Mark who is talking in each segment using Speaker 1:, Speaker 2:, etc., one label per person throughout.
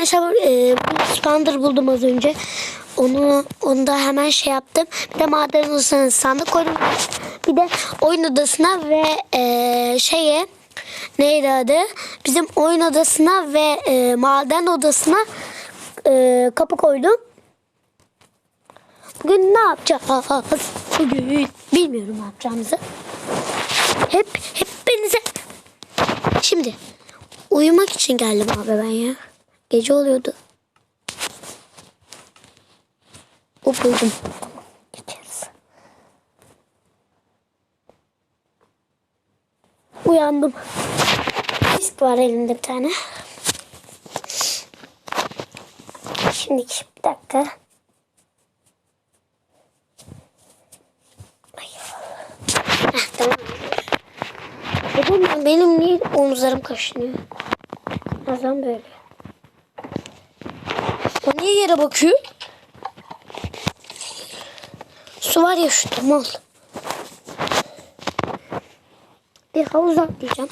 Speaker 1: Arkadaşlar e, spandır buldum az önce. Onu onu da hemen şey yaptım. Bir de maden odasına sandık koydum. Bir de oyun odasına ve e, şeye neydi adı? Bizim oyun odasına ve e, maden odasına e, kapı koydum. Bugün ne yapacağız? Bugün bilmiyorum ne yapacağımızı. Hep hepinize Şimdi uyumak için geldim abi ben ya. Gece oluyordu. O buldum. Tamam, geçeriz. Uyandım. Disk var elimde bir tane. Şimdi bir dakika. Heh, tamam. Neden ben, benim niye omuzlarım kaşınıyor? Bazen böyle. O niye yere bakıyor? Su var ya şurada mal. Bir havuz atlayacağım.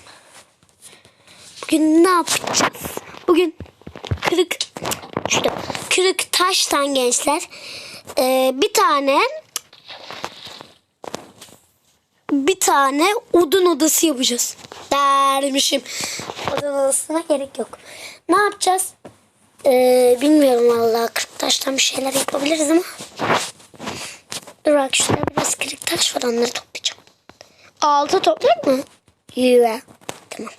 Speaker 1: Bugün ne yapacağız? Bugün kırık şurada kırık taştan gençler ee, bir tane bir tane odun odası yapacağız. Dermişim. Odun odasına gerek yok. Ne yapacağız? Ee, bilmiyorum vallahi kırık taştan bir şeyler yapabiliriz ama. Dur bak şurada biraz kırık taş var onları toplayacağım. Altı toplar mı? Yüve. Tamam.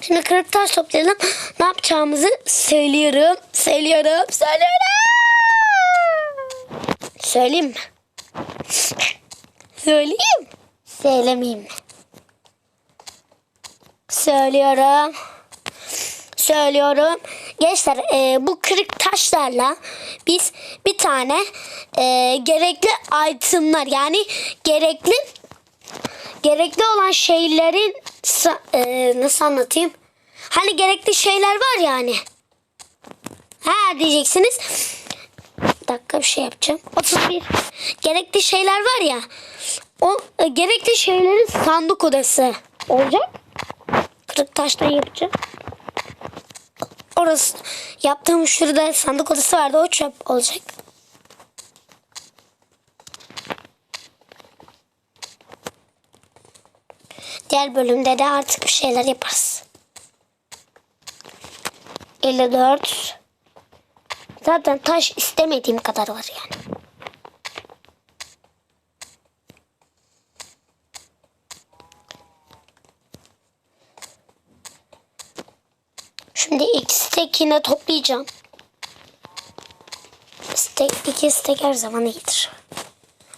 Speaker 1: Şimdi kırık taş toplayalım. Ne yapacağımızı söylüyorum. Söylüyorum. Söylüyorum. Söyleyeyim mi? Söyleyeyim. Söylemeyeyim mi? Söylüyorum. Söylüyorum. Gençler e, bu kırık taşlarla biz bir tane e, gerekli itemlar yani gerekli gerekli olan şeylerin e, nasıl anlatayım? Hani gerekli şeyler var yani. Ha diyeceksiniz. Bir dakika bir şey yapacağım. 31. Gerekli şeyler var ya. O e, gerekli şeylerin sandık odası olacak. Kırık taştan yapacağım. Orası yaptığım şurada sandık odası vardı. O çöp olacak. Diğer bölümde de artık bir şeyler yaparız. 54 Zaten taş istemediğim kadar var yani. Şimdi iki stek yine toplayacağım. Stek, iki stek her zaman iyidir.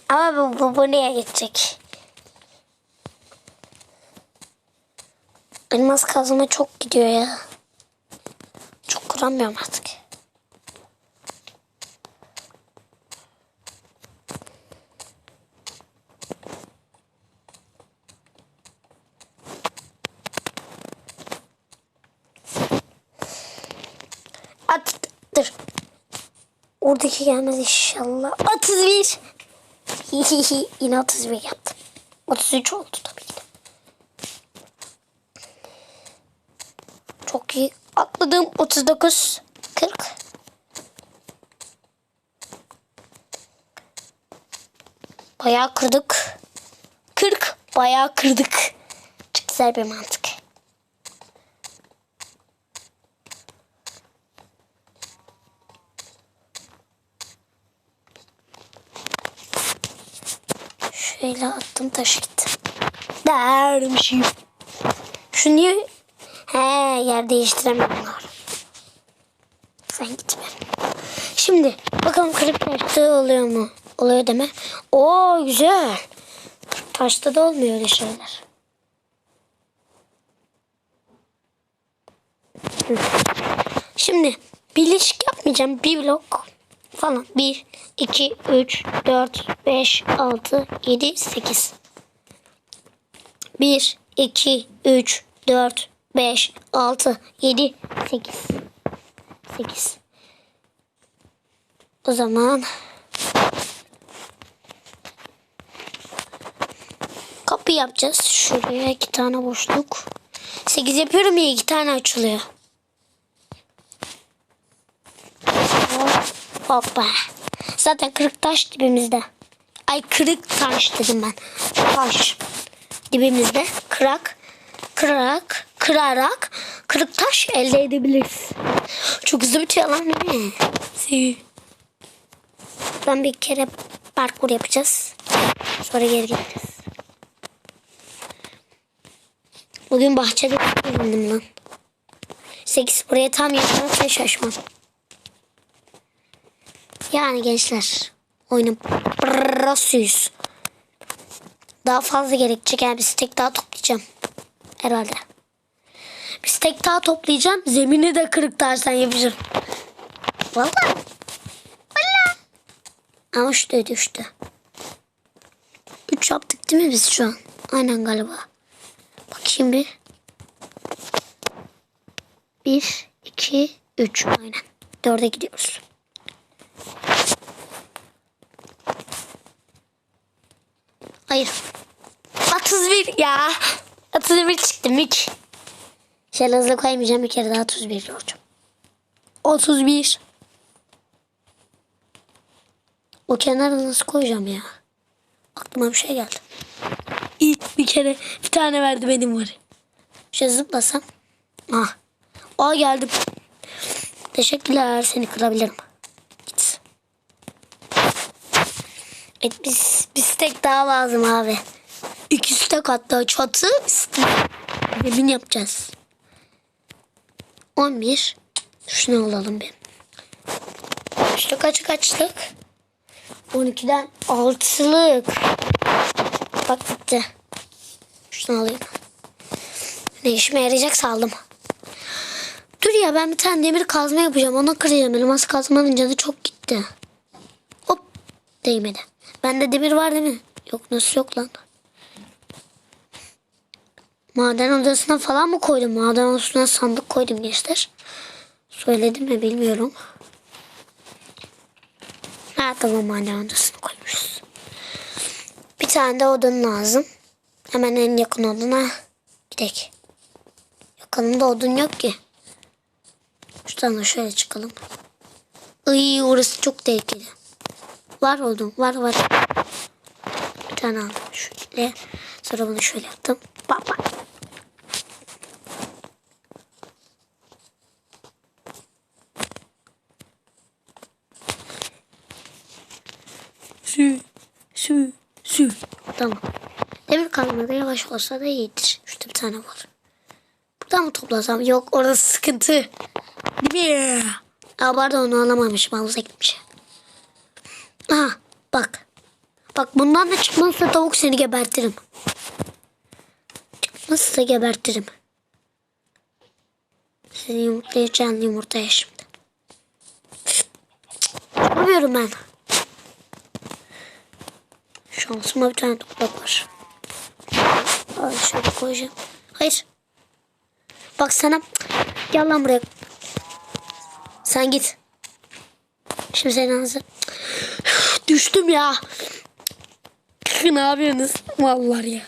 Speaker 1: Ama bu, bu, bu neye gidecek? Elmas kazma çok gidiyor ya. Çok kuramıyorum artık. At, dur. Oradaki gelmez inşallah. 31. Hihihi. Yine 31 yaptım. 33 oldu tabii ki. Çok iyi. Atladım. 39. 40. Bayağı kırdık. 40. Bayağı kırdık. Çok güzel bir mantık. Şöyle attım taş gitti. Dermişim. Şu niye? He yer değiştiremiyorlar. Sen gitme. Şimdi bakalım kırık taşta oluyor mu? Oluyor deme. Oo güzel. Taşta da olmuyor öyle şeyler. Şimdi birleşik yapmayacağım. Bir blok falan. 1, 2, 3, 4, 5, 6, 7, 8. 1, 2, 3, 4, 5, 6, 7, 8. 8. O zaman kapı yapacağız. Şuraya iki tane boşluk. 8 yapıyorum ya iki tane açılıyor. Hoppa. Zaten kırık taş dibimizde. Ay kırık taş dedim ben. Taş. Dibimizde kırak, kırarak, kırarak kırık taş elde edebiliriz. Çok hızlı bitiyor lan değil mi? Ben bir kere parkur yapacağız. Sonra geri geleceğiz. Bugün bahçede kullandım lan. 8 buraya tam yaparsa şaşmam. Yani gençler oyunun prosuyuz. Daha fazla gerekecek yani bir stek daha toplayacağım. Herhalde. Bir stek daha toplayacağım. Zemini de kırık taştan yapacağım. Valla. Valla. Ama şu düştü. 3 yaptık değil mi biz şu an? Aynen galiba. Bakayım bir. 1, 2, 3. Aynen. 4'e gidiyoruz. Hayır. 31 ya. 31 çıktı mük. Şöyle hızlı koymayacağım bir kere daha 31 olacağım. 31. O kenara nasıl koyacağım ya? Aklıma bir şey geldi. İlk bir kere bir tane verdi benim var. Şöyle zıplasam. Ah. Aa geldim. Teşekkürler. Seni kırabilirim. Evet biz bir stek daha lazım abi. İki stek hatta çatı stek. Zemin yapacağız. 11. Şunu alalım bir. İşte kaç kaçlık? 12'den 6'lık. Bak bitti. Şunu alayım. Ne işime yarayacak aldım. Dur ya ben bir tane demir kazma yapacağım. Ona kıracağım. Elmas kazmanın canı çok gitti. Hop. Değmedi. Bende demir var değil mi? Yok nasıl yok lan? Maden odasına falan mı koydum? Maden odasına sandık koydum gençler. Söyledim mi bilmiyorum. Ha tamam maden odasına koymuşuz. Bir tane de odun lazım. Hemen en yakın oduna gidelim. Yakınımda odun yok ki. Şuradan da şöyle çıkalım. Iy orası çok tehlikeli. Var oldum. Var var. Bir tane aldım. Şöyle. Sonra bunu şöyle yaptım. Bak bak. Sü, sü, sü. Tamam. Demir kalmadı yavaş olsa da iyidir. Şurada bir tane var. Buradan mı toplasam? Yok orası sıkıntı. Değil mi? Aa pardon onu alamamışım. Havuza gitmiş. Aha bak. Bak bundan da çıkmazsa tavuk seni gebertirim. Çıkmazsa gebertirim. Seni yumurtlayacağım yumurtaya şimdi. Çıkamıyorum ben. Şansıma bir tane toprak var. Al şöyle koyacağım. Hayır. Bak sana. Gel lan buraya. Sen git. Şimdi senin ağzı. Düştüm ya. ne yapıyorsunuz? Vallahi ya.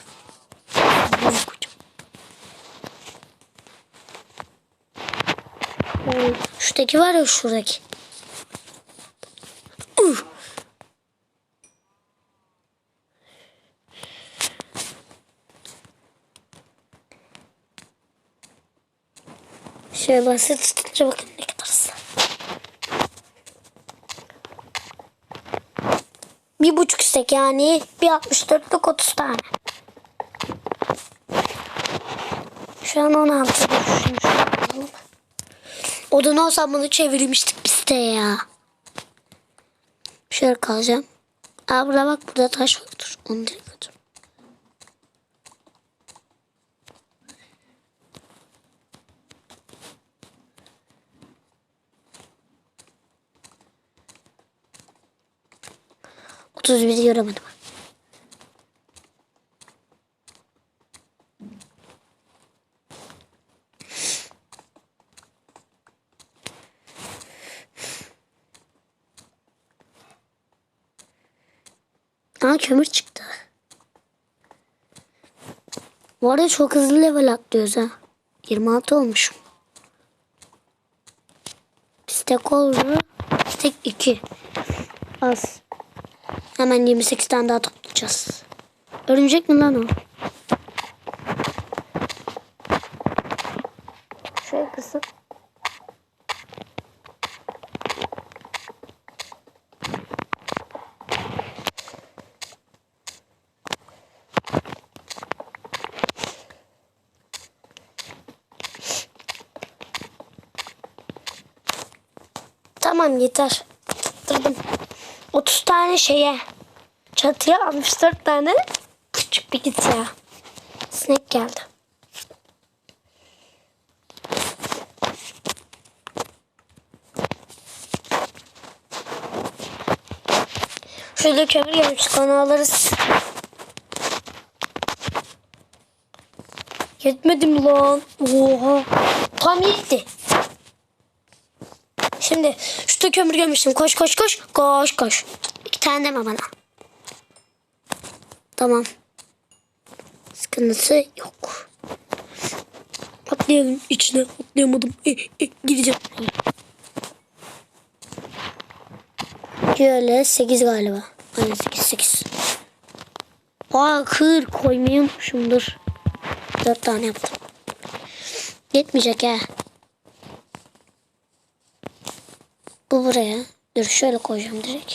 Speaker 1: Şuradaki var ya şuradaki. Uh. Şöyle basit tutunca bakın ne kadar hızlı. Bir buçuk istek yani bir 64'lük 30 tane. Şu an 16 düşünmüşüm. Odun olsam bunu çevirmiştik biz de ya. Şöyle kalacağım. Aa burada bak burada taş vardır. Onu direkt götür. Otuz bir göremedim. Aa kömür çıktı. Bu arada çok hızlı level atlıyoruz ha. 26 olmuşum. Stek oldu. Stek 2. Az. Hemen 28 tane daha toplayacağız. Örümcek mi lan o? Şöyle kısıp. Tamam yeter. Tuttum. 30 tane şeye çatıya 64 tane küçük bir git ya. Sinek geldi. Şöyle kömür gelmiş onu alırız. Yetmedi mi lan? Oha. Tam yetti. Şimdi şurada kömür gömüştüm. Koş koş koş. Koş koş. İki tane deme bana. Tamam. Sıkıntısı yok. Atlayalım içine. Atlayamadım. E, e, gideceğim. Şöyle 8 galiba. Aynen 8 8. Aa kır koymayı unutmuşumdur. 4 tane yaptım. Yetmeyecek ha. Bu buraya. Dur şöyle koyacağım direkt.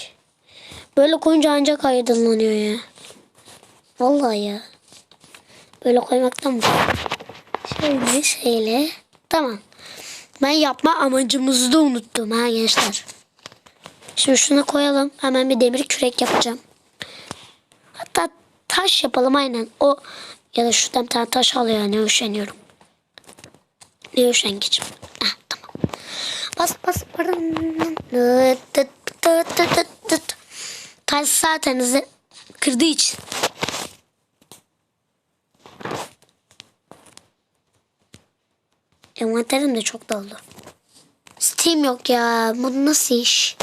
Speaker 1: Böyle koyunca ancak aydınlanıyor ya. Vallahi ya. Böyle koymaktan mı? Şöyle şöyle. Tamam. Ben yapma amacımızı da unuttum ha gençler. Şimdi şunu koyalım. Hemen bir demir kürek yapacağım. Hatta taş yapalım aynen. O ya da şuradan bir tane taş al ya ne üşeniyorum. Ne üşengeçim. Heh, tamam. Bas bas. Taş zaten kırdığı için. Envanterim de çok doldu. Steam yok ya. Bu nasıl iş?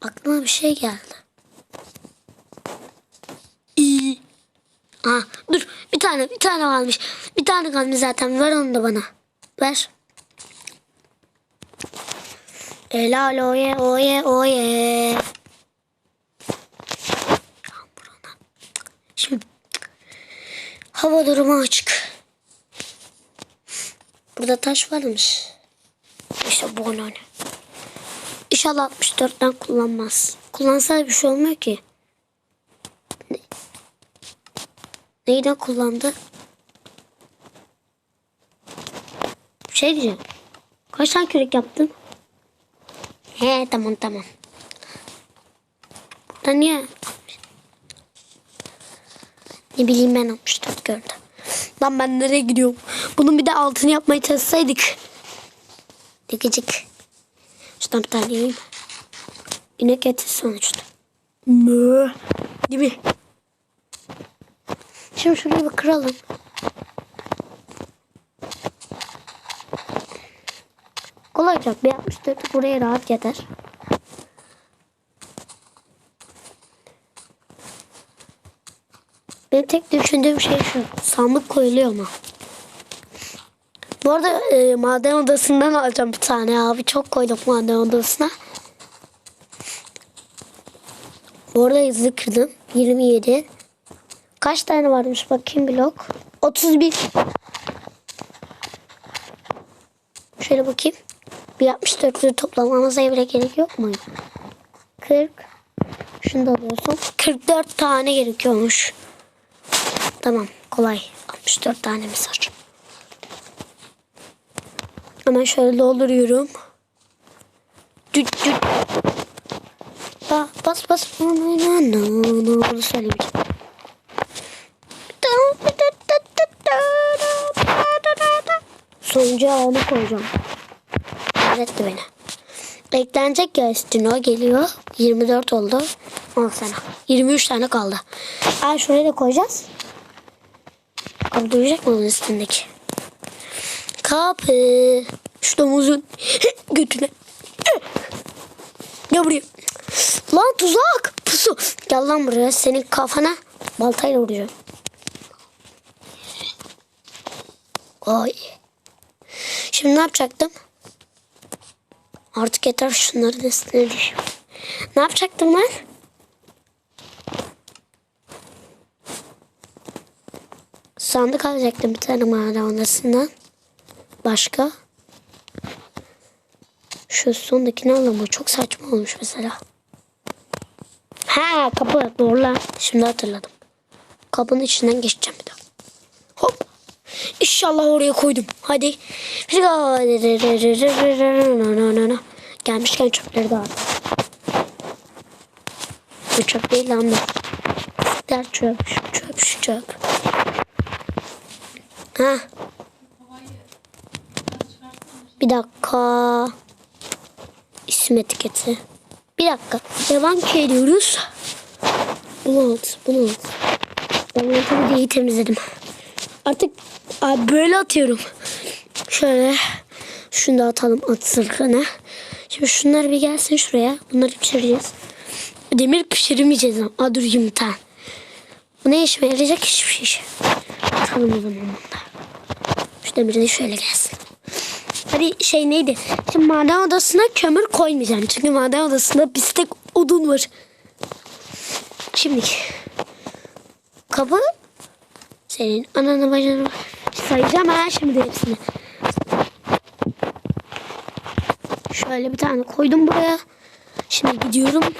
Speaker 1: Aklıma bir şey geldi. İyi. Aa, dur bir tane bir tane kalmış. Bir tane kalmış zaten. Ver onu da bana. Ver. Helal oye oye oye. Şimdi hava durumu açık. Burada taş varmış. İşte bu önemli. İnşallah 64'ten kullanmaz. Kullansa bir şey olmuyor ki. Ne? Neyden kullandı? Şey diyeceğim. Kaç tane kürek yaptın? He tamam tamam. Burada niye? Ne bileyim ben 64 gördüm. Lan ben nereye gidiyorum? Bunun bir de altını yapmaya çalışsaydık. Dikecek. Şuradan bir tane yiyeyim. İnek eti sonuçta. Mö. Değil mi? Şimdi şurayı bir kıralım. Kolay olacak. Bir 64 buraya rahat yeter. Benim tek düşündüğüm şey şu. Sandık koyuluyor mu? Bu arada e, maden odasından alacağım bir tane abi. Çok koydum maden odasına. Bu arada hızlı kırdım. 27. Kaç tane varmış bakayım blok. 31. Şöyle bakayım. Bir 64'lü toplamamıza bile gerek yok mu? 40. Şunu da alıyorsun. 44 tane gerekiyormuş. Tamam kolay. 64 tanemiz var. Hemen şöyle dolduruyorum. Düt düt. Ba, bas bas. No. Bunu söylemeyeceğim. Sonuncu onu koyacağım. Öğretti beni. Eklenecek ya üstüne o geliyor. 24 oldu. 10 sana. 23 tane kaldı. Ay şuraya da koyacağız. Abi duyacak mı onun üstündeki? Kapı. Şu domuzun götüne. Gel buraya. Lan tuzak. Pusu. Gel lan buraya. Senin kafana baltayla vuracağım. Oy. Şimdi ne yapacaktım? Artık yeter üstüne düşüyor. Ne yapacaktım lan? Sandık alacaktım bir tane odasından. Başka? Şu sondakini alalım. Çok saçma olmuş mesela. Ha kapı. Doğru lan. Şimdi hatırladım. Kapının içinden geçeceğim bir daha. Hop. İnşallah oraya koydum. Hadi. Gelmişken çöpleri de al. Bu çöp değil lan. Der çöp. Çöp çöp. Ha. Bir dakika. İsim etiketi. Bir dakika. Devam ki ediyoruz. Bunu at. Ben tabii iyi temizledim. Artık abi böyle atıyorum. Şöyle. Şunu da atalım at sırtına. Şimdi şunlar bir gelsin şuraya. Bunları pişireceğiz. Demir pişirmeyeceğiz. Aa dur yumurta. Bu ne işime yarayacak hiçbir şey. Atalım o zaman bunu da. Şu demir de şöyle gelsin. Hadi şey neydi? Şimdi maden odasına kömür koymayacağım. Çünkü maden odasında bir tek odun var. Şimdi kapı senin ananı bacını sayacağım ha şimdi hepsini. Şöyle bir tane koydum buraya. Şimdi gidiyorum.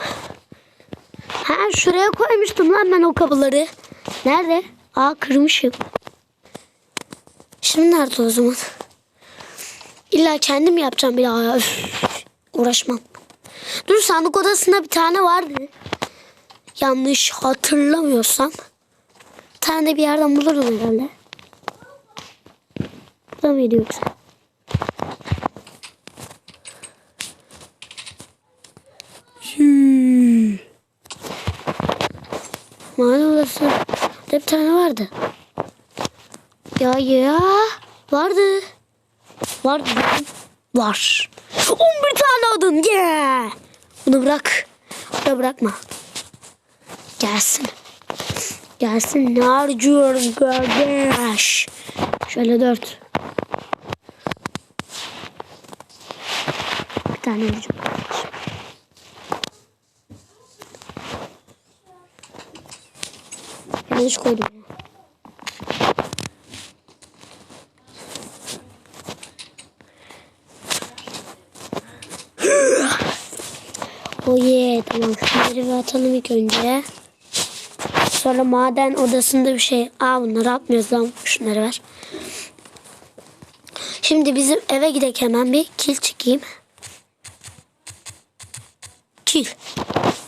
Speaker 1: Ha şuraya koymuştum lan ben o kapıları. Nerede? Aa kırmışım. Şimdi nerede o zaman? İlla kendim yapacağım bir daha. Uğraşmam. Dur sandık odasında bir tane vardı. Yanlış hatırlamıyorsam. Bir tane bir yerden bulurum herhalde. Burada mıydı yoksa? Hmm. Mahalle odası. Bir tane vardı. Ya ya vardı. Var dedim. Var. 11 tane odun. Yeah. Bunu bırak. Bunu bırakma. Gelsin. Gelsin. Ne harcıyoruz kardeş? Şöyle dört. Bir tane vuracağım. Yanlış koydum. Oh yeah tamam şunları bir atalım ilk önce. Sonra maden odasında bir şey. Aa bunları atmıyoruz lan. Şunları ver. Şimdi bizim eve gidelim hemen bir kil çekeyim. Kil.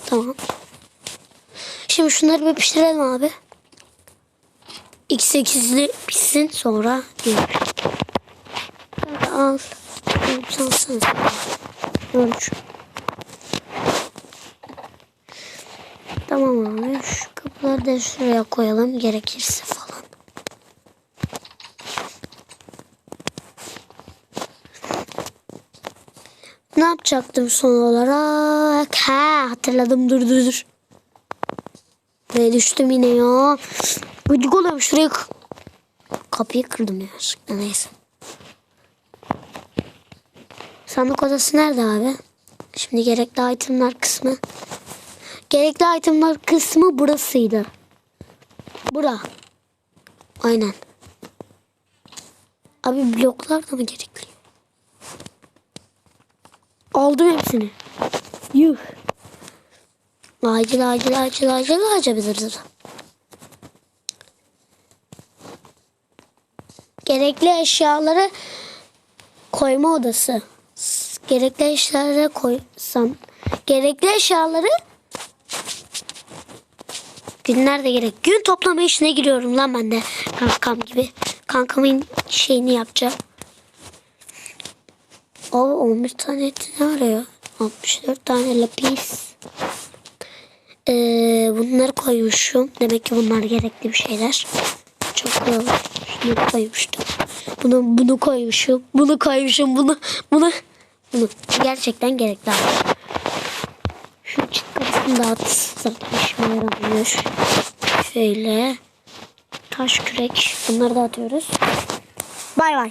Speaker 1: Tamam. Şimdi şunları bir pişirelim abi. X8'li pişsin sonra yiyelim. Hadi al. Sen sen. Ölç. Tamam abi. Şu kapıları da şuraya koyalım gerekirse falan. Ne yapacaktım son olarak? Ha hatırladım dur dur dur. Ve düştüm yine ya. Gıcık oluyorum şuraya. Kapıyı kırdım ya. Neyse. Sandık odası nerede abi? Şimdi gerekli itemler kısmı. Gerekli itemler kısmı burasıydı. Bura. Aynen. Abi bloklar da mı gerekli? Aldım hepsini. Yuh. Acil acil acil acil acil acil. Gerekli eşyaları koyma odası. Gerekli eşyaları koysam. Gerekli eşyaları günlerde gerek. Gün toplama işine giriyorum lan ben de. Kankam gibi. Kankamın şeyini yapacağım. O 11 tane eti ne arıyor? 64 tane lapis. Ee, bunları koymuşum. Demek ki bunlar gerekli bir şeyler. Çok kolay. Şunu koymuştum. Bunu bunu koymuşum. Bunu koymuşum. Bunu bunu bunu. Gerçekten gerekli. abi. Kapısını da at. Zaten işime yaramıyor. Şöyle. Taş kürek. Bunları da atıyoruz. Bay bay.